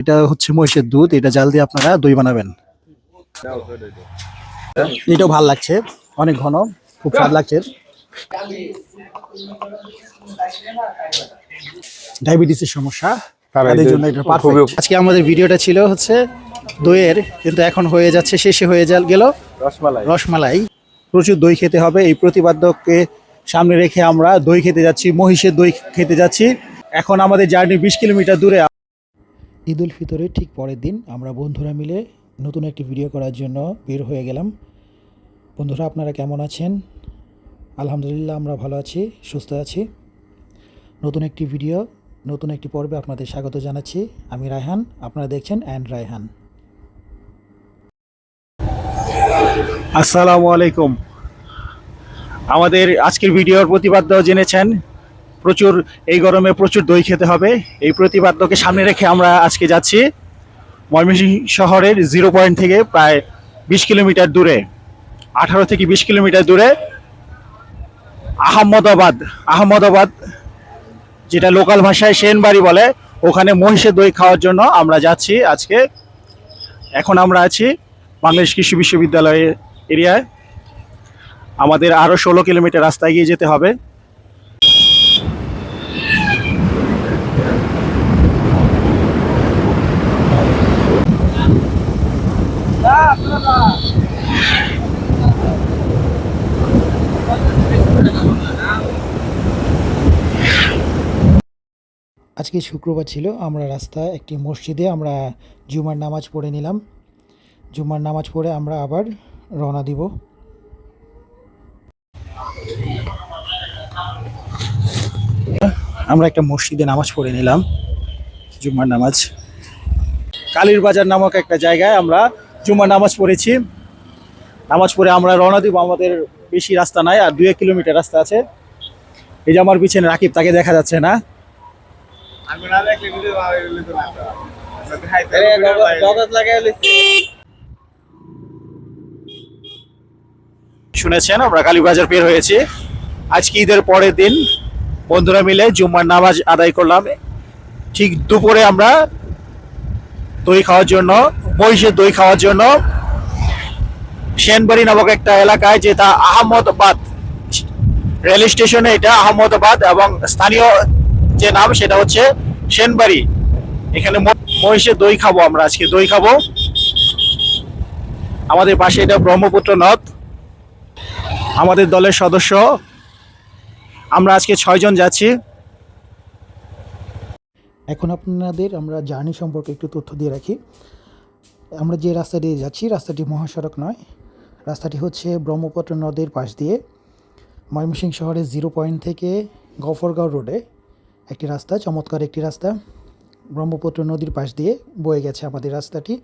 এটা হচ্ছে মহিষের দুধ এটা জাল দিয়ে আপনারা দই বানাবেন। এটাও ভালো লাগছে অনেক ঘন খুব স্বাদ লাগছে। ডায়াবেটিসের সমস্যা তাদের জন্য এটা perfect। আজকে আমাদের ভিডিওটা ছিল হচ্ছে দইয়ের কিন্তু এখন হয়ে যাচ্ছে শেষে হয়ে যা- গেল রসমালাই। রসমালাই। প্রচুর দই খেতে হবে এই প্রতিবাদ্যকে সামনে রেখে আমরা দই খেতে যাচ্ছি মহিষের দই খেতে যাচ্ছি। এখন আমাদের জার্নি বিশ কিলোমিটার দূরে ঈদ উল ফিতরের ঠিক পরের দিন আমরা বন্ধুরা মিলে নতুন একটি ভিডিও করার জন্য বের হয়ে গেলাম। বন্ধুরা, আপনারা কেমন আছেন? আলহামদুলিল্লাহ, আমরা ভালো আছি, সুস্থ আছি। নতুন একটি ভিডিও, নতুন একটি পর্বে আপনাদের স্বাগত জানাচ্ছি। আমি রায়হান, আপনারা দেখছেন অ্যান্ড রায়হান। আসসালামু আলাইকুম। আমাদের আজকের ভিডিওর প্রতিবাদ্য জেনেছেন প্রচুর, এই গরমে প্রচুর দই খেতে হবে। এই প্রতিবাদ্যকে সামনে রেখে আমরা আজকে যাচ্ছি। ময়মনসিংহ শহরের জিরো পয়েন্ট থেকে প্রায় বিশ কিলোমিটার দূরে, আঠারো থেকে বিশ কিলোমিটার দূরে আহমদাবাদ। আহমদাবাদ, যেটা লোকাল ভাষায় সেনবাড়ি বলে, ওখানে মহিষের দই খাওয়ার জন্য আমরা যাচ্ছি আজকে। এখন আমরা আছি বাংলাদেশ কৃষি বিশ্ববিদ্যালয়ের এরিয়ায়। আমাদের আরও ষোলো কিলোমিটার রাস্তা এগিয়ে যেতে হবে। আজকে শুক্রবার ছিল, আমরা রাস্তায় একটি মসজিদে আমরা জুমার নামাজ পড়ে নিলাম। জুমার নামাজ পড়ে আমরা আবার রওনা দিব। আমরা একটা মসজিদে নামাজ পড়ে নিলাম জুম্মার নামাজ। কালীর বাজার নামক একটা জায়গায় আমরা জুম্মার নামাজ পড়েছি। নামাজ পড়ে আমরা রওনা দিব আমাদের বেশি রাস্তা নাই আর দুই এক কিলোমিটার রাস্তা আছে। এই যে আমার পিছনে রাকিব তাকে দেখা যাচ্ছে না। শুনেছেন আমরা কালীবাজার বের হয়েছি। আজকে ঈদের পরের দিন বন্ধুরা মিলে জুম্মার নামাজ আদায় করলাম। ঠিক দুপুরে আমরা দই খাওয়ার জন্য, মহিষের দই খাওয়ার জন্য। সেনবাড়ি নামক একটা এলাকায় যেটা আহমদাবাদ, রেল স্টেশনে এটা আহমদাবাদ এবং স্থানীয় যে নাম সেটা হচ্ছে সেনবাড়ি। এখানে মহিষের দই খাব আমরা, আজকে দই খাব। আমাদের পাশে এটা ব্রহ্মপুত্র নদ, আমাদের দলের সদস্য। আমরা আজকে ছয়জন যাচ্ছি। এখন আপনাদের আমরা জার্নি সম্পর্কে একটু তথ্য দিয়ে রাখি। আমরা যে রাস্তা দিয়ে যাচ্ছি, রাস্তাটি মহাসড়ক নয়। রাস্তাটি হচ্ছে ব্রহ্মপুত্র নদের পাশ দিয়ে ময়মনসিংহ শহরের জিরো পয়েন্ট থেকে গফরগাঁও রোডে একটি রাস্তা, চমৎকার একটি রাস্তা। ব্রহ্মপুত্র নদীর পাশ দিয়ে বয়ে গেছে আমাদের রাস্তাটি।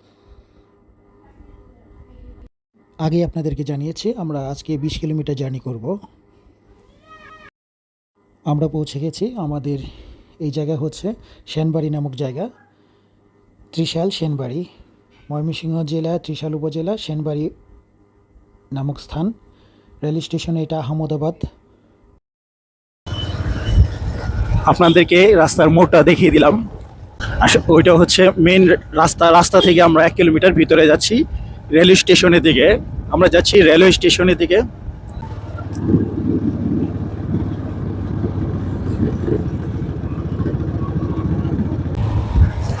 আগে আপনাদেরকে জানিয়েছি, আমরা আজকে বিশ কিলোমিটার জার্নি করব। আমরা পৌঁছে গেছি আমাদের এই জায়গা হচ্ছে সেনবাড়ি নামক জায়গা। ত্রিশাল সেনবাড়ি। ময়মনসিংহ জেলা, ত্রিশাল উপজেলা, সেনবাড়ি নামক স্থান। রেল স্টেশন এটা আহমদাবাদ। আপনাদেরকে রাস্তার মোড়টা দেখিয়ে দিলাম। ওইটা হচ্ছে মেন রাস্তা রাস্তা থেকে আমরা এক কিলোমিটার ভিতরে যাচ্ছি রেল স্টেশনের দিকে। আমরা যাচ্ছি রেলওয়ে স্টেশনের দিকে।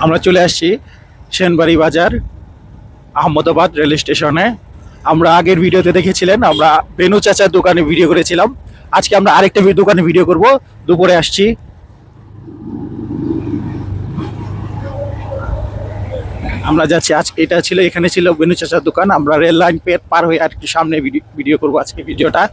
আমরা চলে আসছি সেনবাড়ি বাজার, আহমদাবাদ রেল স্টেশনে। আমরা আগের ভিডিওতে দেখেছিলেন, আমরা বেনু চাচার দোকানে ভিডিও করেছিলাম। আজকে আমরা আরেকটা দোকানে ভিডিও করব। দুপুরে আসছি। আমরা যাচ্ছি আজ এটা ছিল, এখানে ছিল বেনু চাচার দোকান। আমরা রেল লাইন পার হয়ে আর একটু সামনে ভিডিও করব আজকে ভিডিওটা।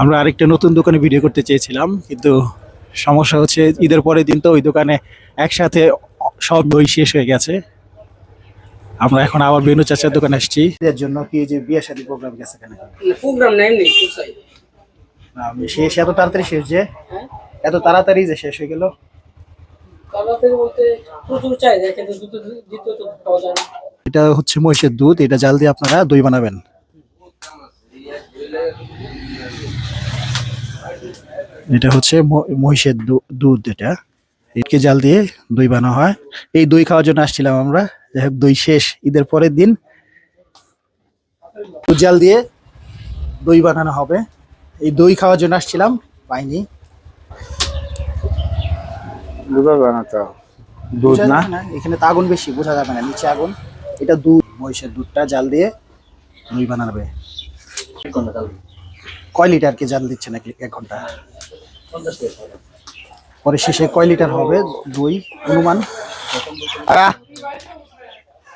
আমরা আরেকটা নতুন দোকানে ভিডিও করতে চেয়েছিলাম কিন্তু সমস্যা হচ্ছে ঈদের পরের দিন তো ওই দোকানে একসাথে সব দই শেষ হয়ে গেছে। আমরা এখন আবার বেনু চাচার দোকানে আসছি। এর জন্য কি এই যে বিয়ে শাদী প্রোগ্রাম গেছে কেন? প্রোগ্রাম না এমনি আমি শেষ এত তাড়াতাড়ি শেষ যে? এত তাড়াতাড়ি যে শেষ হয়ে গেল? তাড়াতাড়ি বলতে প্রচুর চাই দেখেন দ্বিতীয় দ্বিতীয় তো পাওয়া যায় এটা হচ্ছে মহিষের দুধ এটা জাল দিয়ে আপনারা দই বানাবেন। এটা হচ্ছে মহিষের দুধ এটা। এটকে জাল দিয়ে দই বানানো হয়। এই দই খাওয়ার জন্য আসছিলাম আমরা। যাই হোক দই শেষ। ঈদের পরের দিন জাল দিয়ে দই বানানো হবে। এই দই খাওয়ার জন্য আসছিলাম পাইনি। দুধ বানাতো দুধ না? এখানে তো আগুন বেশি বোঝা যাবে না। নিচে আগুন। এটা দুধ মহিষের দুধটা জাল দিয়ে দই বানাবে। কয় লিটার কে জাল দিচ্ছে নাকি এক ঘণ্টা? পরে শেষে কয় লিটার হবে? দই অনুমান।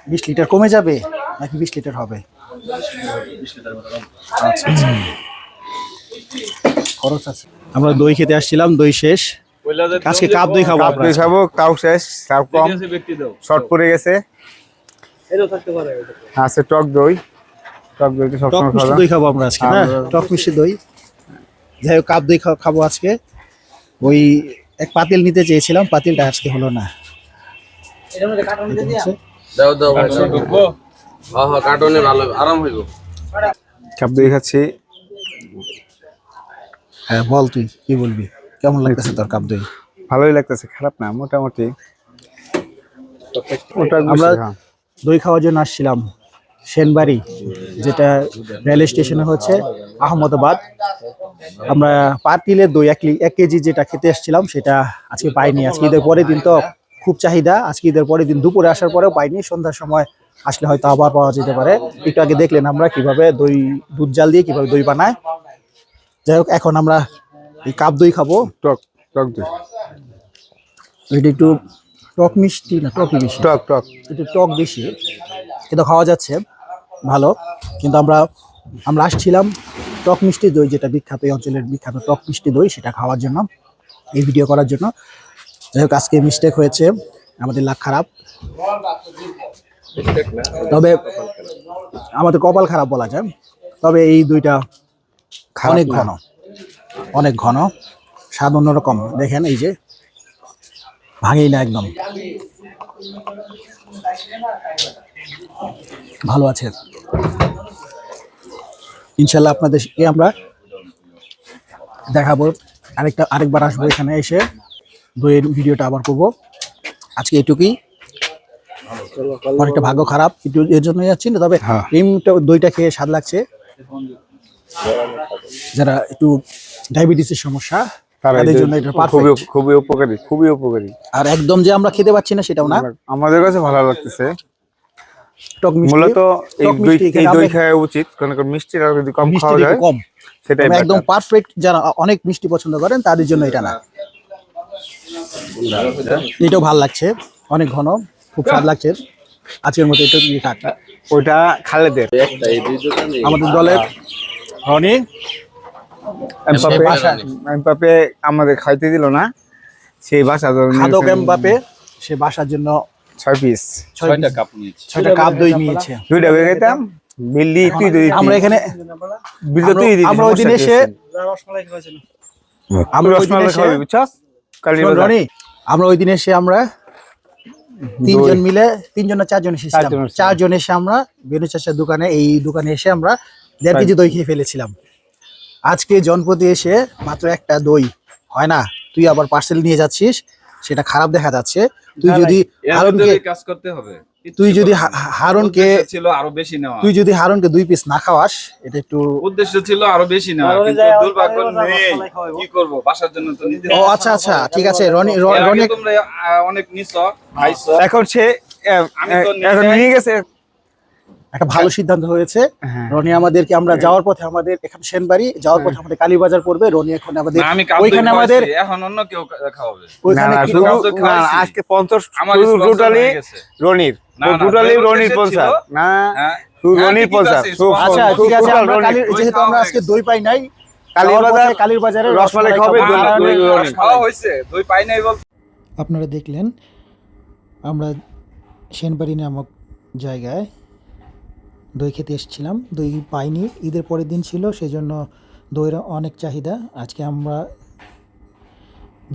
বিশ লিটার কমে যাবে নাকি বিশ লিটার হবে। খরচ আছে। আমরা দই খেতে আসছিলাম দই শেষ। আজকে কাপ দই খাব কাপ আমরা দই খাব তাও শেষ তাও কম। শর্ট পড়ে গেছে। আছে টক দই। টক দই টক মিষ্টি দই খাব আমরা আজকে আমরা- টক মিষ্টি দই। যাই হোক কাপ দই খাব আজকে। ওই এক পাতিল নিতে চেয়েছিলাম পাতিলটা আজকে হলো না। দাও। হ্যাঁ হ্যাঁ কার্টুনে ভালো আরাম হইব। কাপ দই খাচ্ছি। হ্যাঁ বল তুই কি বলবি? কেমন লাগতেছে তোর কাপ দই? ভালোই লাগতেছে খারাপ না মোটামুটি। আমরা হ্যাঁ। দই খাওয়ার জন্য আসছিলাম সেনবাড়ি যেটা রেল স্টেশনে হচ্ছে। আহমদাবাদ। আমরা পাতিলের দই এক এক কেজি যেটা খেতে এসেছিলাম সেটা আজকে পাইনি। আজকে ঈদের পরের দিন তো খুব চাহিদা। আজকে ঈদের পরের দিন দুপুরে আসার পরেও পাইনি। সন্ধ্যার সময় আসলে হয়তো আবার পাওয়া যেতে পারে। একটু আগে দেখলেন আমরা কীভাবে দই দুধ জাল দিয়ে কীভাবে দই বানায়। যাই হোক এখন আমরা এই কাপ দই খাব। টক টক দই। এটা একটু টক মিষ্টি না টকই বেশি? টক টক। একটু টক বেশি। কিন্তু খাওয়া যাচ্ছে ভালো। কিন্তু আমরা আমরা আসছিলাম টক মিষ্টি দই যেটা বিখ্যাত এই অঞ্চলের বিখ্যাত টক মিষ্টি দই সেটা খাওয়ার জন্য এই ভিডিও করার জন্য। যাই হোক আজকে মিস্টেক হয়েছে আমাদের লাখ খারাপ। তবে আমাদের কপাল খারাপ বলা যায়। তবে এই দুইটা অনেক ঘন অনেক ঘন। স্বাদ অন্যরকম দেখেন এই যে ভাঙেই না একদম। ভালো আছে। ইনশাল্লাহ আপনাদেরকে আমরা দেখাবো। আরেকটা আরেকবার আসব এখানে এসে। দইয়ের ভিডিওটা আবার করব। আজকে এটুকুই। অনেকটা ভাগ্য খারাপ একটু এর জন্যই যাচ্ছি না তবে হ্যাঁ। এই মুহূর্তে দইটা খেয়ে স্বাদ লাগছে। যারা একটু ডায়াবেটিসের সমস্যা তাদের জন্য এটা খুবই খুবই উপকারী খুবই উপকারী। আর একদম যে আমরা খেতে পাচ্ছি না সেটাও না। আমাদের কাছে ভালো লাগতেছে। টক মিষ্টি মূলত এই দই এই দই খাওয়া উচিত কারণ কারণ মিষ্টিটা যদি কম খাওয়া যায় কম। সেটাই আমরা একদম পারফেক্ট যারা অনেক মিষ্টি পছন্দ করেন তাদের জন্য এটা না। এটাও ভালো লাগছে অনেক ঘন খুব স্বাদ লাগছে। আজকের মতো এটা দিয়ে থাক। ওইটা খালেদের। আমাদের দলের রনি এমবাপে আমাদের খাইতে দিল না সেই বাসা এমবাপে সে বাসার জন্য ছয় পিস ছয় কাপ ছয়টা কাপ দই নিয়েছে। দুইটা হয়ে গেতাম বিল্লি তুই দই আমরা এখানে বিল তো তুই আমরা- দিবি আমরা ওই দিন এসে আমরা আমরা রসমালাই এসে- খাওয়াবি বুঝছস? কালি রনি আমরা ওই দিন এসে আমরা তিনজন মিলে তিনজন না চারজন এসেছিলাম। চারজন এসে আমরা বেনু চাচার দোকানে এই দোকানে এসে আমরা দেড় কেজি দই খেয়ে ফেলেছিলাম। আজকে জনপতি এসে মাত্র একটা দই হয় না? তুই আবার পার্সেল নিয়ে যাচ্ছিস সেটা খারাপ দেখা যাচ্ছে। তুই যদি কাজ করতে হবে। তুই যদি হারনকে ছিল আরও বেশি নেওয়া। তুই যদি হারনকে দুই পিস না খাওয়াস এটা একটু উদ্দেশ্য ছিল আরও বেশি নেওয়া। কিন্তু দুর্ভাগ্য নেই। কি করব? বাসার জন্য তো নিতে ও আচ্ছা আচ্ছা ঠিক আছে রনি রনি তোমরা অনেক নিছো খাইছো। এখন সে আমি তো নিয়ে গেছে। একটা ভালো সিদ্ধান্ত হয়েছে। হ্যাঁ। রনি আমাদেরকে আমরা যাওয়ার পথে আমাদের এখানে সেনবাড়ি যাওয়ার পথে আমাদের কালীবাজার পড়বে। রনি এখন আমাদের ওইখানে আমাদের এখন অন্য কেউ খাওয়াবে ওইখানে আজকে পঞ্চাশ টোটালি রনির। টোটালি রনির পঞ্চাশ না। হ্যাঁ। হ্যাঁ, রনির পঞ্চাশ। আচ্ছা ঠিক আছে যেহেতু আমরা আজকে দই পাই নাই কালীবাজার রসমালাই খাবে। খাওয়া হয়েছে দই পাই নাই আপনারা দেখলেন আমরা সেনবাড়ি নামক জায়গায় দই খেতে এসেছিলাম। দই পাইনি, ঈদের পরের দিন ছিল সেই জন্য দইয়ের অনেক চাহিদা। আজকে আমরা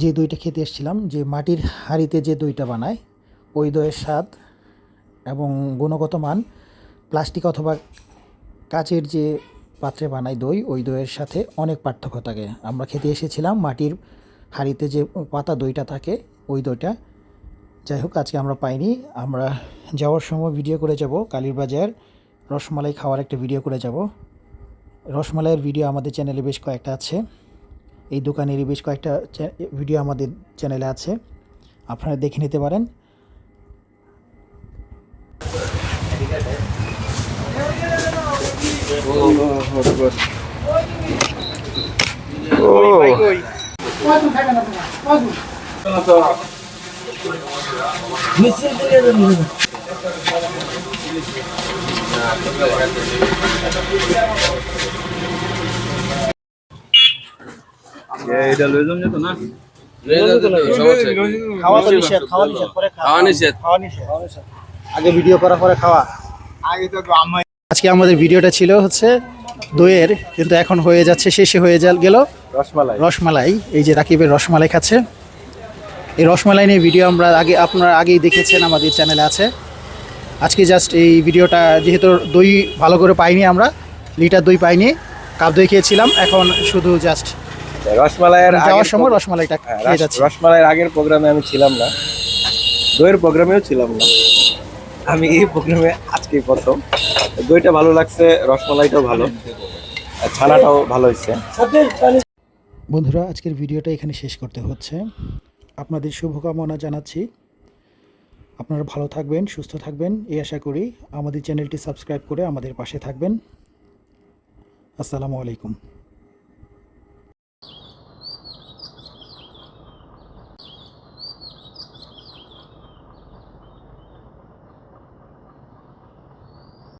যে দইটা খেতে এসেছিলাম, যে মাটির হাঁড়িতে যে দইটা বানায়, ওই দইয়ের স্বাদ এবং গুণগত মান, প্লাস্টিক অথবা কাচের যে পাত্রে বানায় দই, ওই দইয়ের সাথে অনেক পার্থক্য থাকে। আমরা খেতে এসেছিলাম, মাটির হাঁড়িতে যে পাতা দইটা থাকে, ওই দইটা। যাই হোক, আজকে আমরা পাইনি। আমরা যাওয়ার সময় ভিডিও করে যাব কালীরবাজার রসমালাই খাওয়ার একটা ভিডিও করে যাব। রসমালাইয়ের ভিডিও আমাদের চ্যানেলে বেশ কয়েকটা আছে। এই দোকানেরই বেশ কয়েকটা ভিডিও আমাদের চ্যানেলে আছে। আপনারা দেখে নিতে পারেন। এটা লয়ে যাম যেত না? খাওয়া তো নিষেধ খাওয়া নিষেধ পরে খাওয়া। নিষেধ। খাওয়া নিষেধ। আগে ভিডিও করার পরে খাওয়া। আগে তো আজকে আমাদের ভিডিওটা ছিল হচ্ছে দইয়ের কিন্তু এখন হয়ে যাচ্ছে শেষে হয়ে গেল রসমালাই। রসমালাই। এই যে রাকিবের রসমালাই খাচ্ছে। এই রসমালাই নিয়ে ভিডিও আমরা আগে আপনারা আগেই দেখেছেন আমাদের চ্যানেলে আছে। আজকে জাস্ট এই ভিডিওটা যেহেতু দই ভালো করে পাইনি আমরা লিটার দই পাইনি কাপ দই খেয়েছিলাম এখন শুধু জাস্ট রসমালাইয়ের যাওয়ার সময় রসমালাইটা হ্যাঁ, রসমালাইয়ের আগের প্রোগ্রামে আমি ছিলাম না। দইয়ের প্রোগ্রামেও ছিলাম না। আমি এই প্রোগ্রামে আজকেই প্রথম। দইটা ভালো লাগছে রসমালাইটাও ভালো। ছানাটাও ভালো হয়েছে। বন্ধুরা আজকের ভিডিওটা এখানে শেষ করতে হচ্ছে। আপনাদের শুভকামনা জানাচ্ছি। আপনারা ভালো থাকবেন, সুস্থ থাকবেন। এই আশা করি আমাদের চ্যানেলটি সাবস্ক্রাইব করে আমাদের পাশে থাকবেন। আসসালামু আলাইকুম।